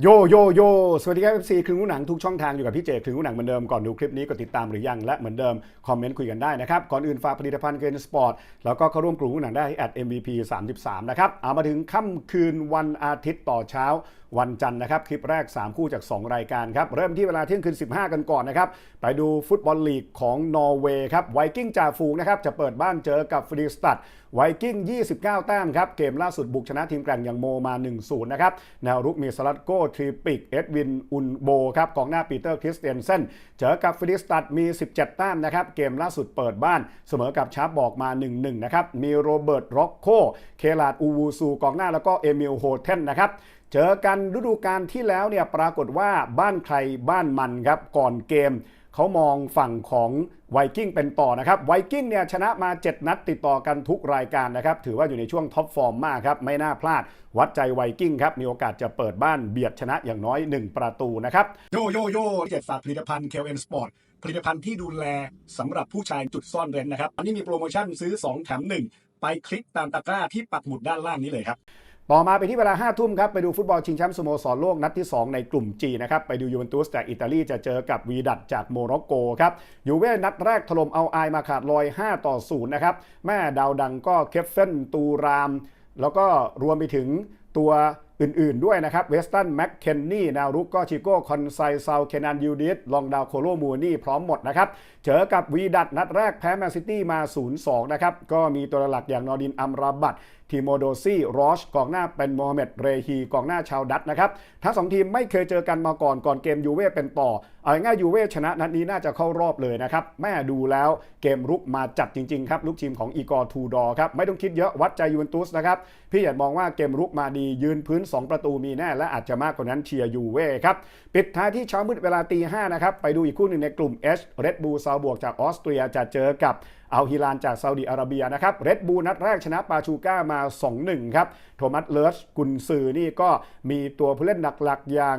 โยโยโยสวัสดีครับ FC ครึ่งรู้หนังทุกช่องทางอยู่กับพี่เจครึ่งรู้หนังเหมือนเดิมก่อนดูคลิปนี้ก็ติดตามหรือยังและเหมือนเดิมคอมเมนต์คุยกันได้นะครับ ก่อนอื่นฝากผลิตภัณฑ์เกนสปอร์ตแล้วก็เข้าร่วมกลุ่มรู้หนังได้ที่ @MVP 33นะครับเอามาถึงค่ำคืนวันอาทิตย์ต่อเช้าวันจันทร์นะครับ คลิปแรก 3 คู่จาก 2 รายการครับ เริ่มที่เวลาเที่ยงคืน 15 กันก่อนนะครับ ไปดูฟุตบอลลีกของนอร์เวย์ครับไวกิ้งจ่าฝูงนะครับ จะเปิดบ้านเจอกับฟรีสตัดไวกิ้ง 29 แต้มครับ เกมล่าสุดบุกชนะทีมแกร่งอย่างโมมา 1-0 นะครับ แนวรุกมีสลัดโก้ทริปิก เอ็ดวิน อุนโบครับกองหน้าปีเตอร์คริสเตียนเซนเจอกับฟรีสตัดมี 17 แต้มนะครับ เกมล่าสุดเปิดบ้าน เสมอกับชาร์ปบอกมา 1-1 นะครับ มีโรเบิร์ตร็อกโค เคลาดอูวูซูกองหน้าแล้วก็เอมิลโฮเทนนะครับเจอกันฤดูกาลที่แล้วเนี่ยปรากฏว่าบ้านใครบ้านมันครับก่อนเกม เขามองฝั่งของไวกิ้งเป็นต่อนะครับไวกิ้งเนี่ยชนะมา 7 นัดติดต่อกันทุกรายการนะครับ ถือว่าอยู่ในช่วงท็อปฟอร์มมากครับ ไม่น่าพลาด วัดใจไวกิ้งครับ มีโอกาสจะเปิดบ้านเบียดชนะอย่างน้อย 1 ประตูนะครับ โยโยโย่เจ็ดฝากผลิตภัณฑ์เคลเอ็นสปอร์ตผลิตภัณฑ์ที่ดูแลสำหรับผู้ชายจุดซ่อนเร้นนะครับอันนี้มีโปรโมชั่นซื้อ 2 แถม 1 ไปคลิกตามตะกร้าที่ปักหมุดด้านล่างนี้เลยครับ ต่อมาไปที่เวลา5ทุ่มครับ ไปดูฟุตบอลชิงแชมป์สโมสรโลกนัดที่ 2 ในกลุ่ม G นะครับ ไปดูยูเวนตุสจากอิตาลีจะเจอกับวีดัตจากโมร็อกโกครับยูเว่นัดแรกถล่มเอาไอายมาขาดลอย 5 ต่อ 0 นะครับ แม่ดาวดังก็เคฟเฟนตูราม แล้วก็รวมไปถึงตัว อื่นๆด้วยนะครับเวสตันแม็กเคนนี่นารุกก็ชิโก้คอนไซซาวเคนานยูดิสลองดาวโคโลมูนี่พร้อมหมดนะครับเจอกับวีดัตนัดแรกแพ้แมนซิตี้มา 0-2 นะครับ ก็มีตัวหลักอย่างนอร์ดินอัมราบัตทีโมโดซี่รอชกองหน้าเป็นโมฮัมเหม็ดเรฮีกองหน้าชาวดัตนะครับ ทั้งสองทีมไม่เคยเจอกันมาก่อนก่อนเกมยูเว่เป็นต่อเอาง่ายยูเว่ชนะนัดนี้น่าจะเข้ารอบเลยนะครับแม่ดูแล้วเกมรุกมาจัดจริงๆครับลูกทีมของอีกอร์ทูดอครับไม่ต้องคิดเยอะวัดใจยูเวนตุสนะครับพี่อยากมองว่าเกมรุกมาดียืนพื้น 2 ประตูมีแน่และอาจจะมากกว่านั้นเชียร์ยูเว่ครับปิดท้ายที่เช้ามืดเวลาตีห้านะครับไปดูอีกคู่หนึ่งในกลุ่ม H เรดบูลซาบวกจากออสเตรียจะเจอกับอัลฮิลานจากซาอุดิอาระเบียนะครับเรดบูนัดแรกชนะปาชูก้ามา 2-1 ครับ โทมัสเลิร์ชกุนซือนี่ก็มีตัวผู้เล่นหลักๆอย่าง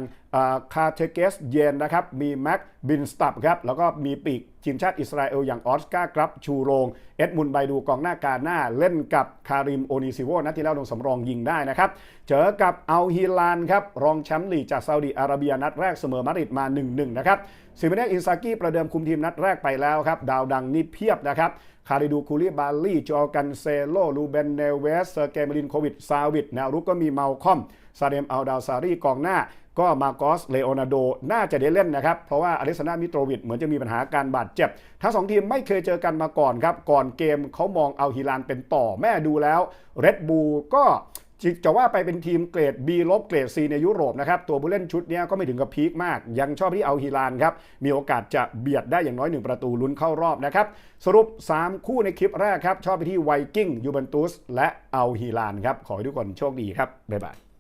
คาเทเกสเยนนะครับมีแม็ก บินสตับครับแล้วก็มีปีกทีมชาติอิสราเอลอย่างออสการ์ครับชูโรง เอ็ดมุนไบดูกองหน้ากาหน้า เล่นกับคาริมโอนิซิโวนัดที่แล้วลงสำรองยิงได้นะครับ เจอกับอัลฮิลานครับรองแชมป์ลีกจากซาอุดิอาระเบียนัดแรกเสมอมาดริดมา 1-1 นะครับซิเมเนกอินซากิประเดิมคุมทีมนัดแรกไปแล้วครับ ดาวดังนี่เพียบนะครับคาริดูคูลิบาลีจอกันเซโลลูเบนเนเวสเซอร์เกมลินโควิดซาวิดแนวรุกก็มีเมาคอมซาเดมอัลดาวซารีกองหน้า ก็มาโกสเลโอนาโดน่าจะได้เล่นนะครับเพราะว่าอเล็กซานามิโตรวิชเหมือนจะมีปัญหาการบาดเจ็บ ทั้งสองทีมไม่เคยเจอกันมาก่อนครับ ก่อนเกมเขามองเอาฮิลานเป็นต่อแม่ดูแล้วเรดบูก็จะว่าไปเป็นทีมเกรด B ลบเกรด C ในยุโรปนะครับ ตัวผู้เล่นชุดนี้ก็ไม่ถึงกับพีคมาก ยังชอบที่เอาฮิลานครับ มีโอกาสจะเบียดได้อย่างน้อยหนึ่งประตูลุ้นเข้ารอบนะครับ สรุป 3 คู่ในคลิปแรกครับ ชอบไปที่ไวกิ้งยูเวนตุสและเอาฮิลานครับ ขอให้ทุกคนโชคดีครับ บ๊ายบาย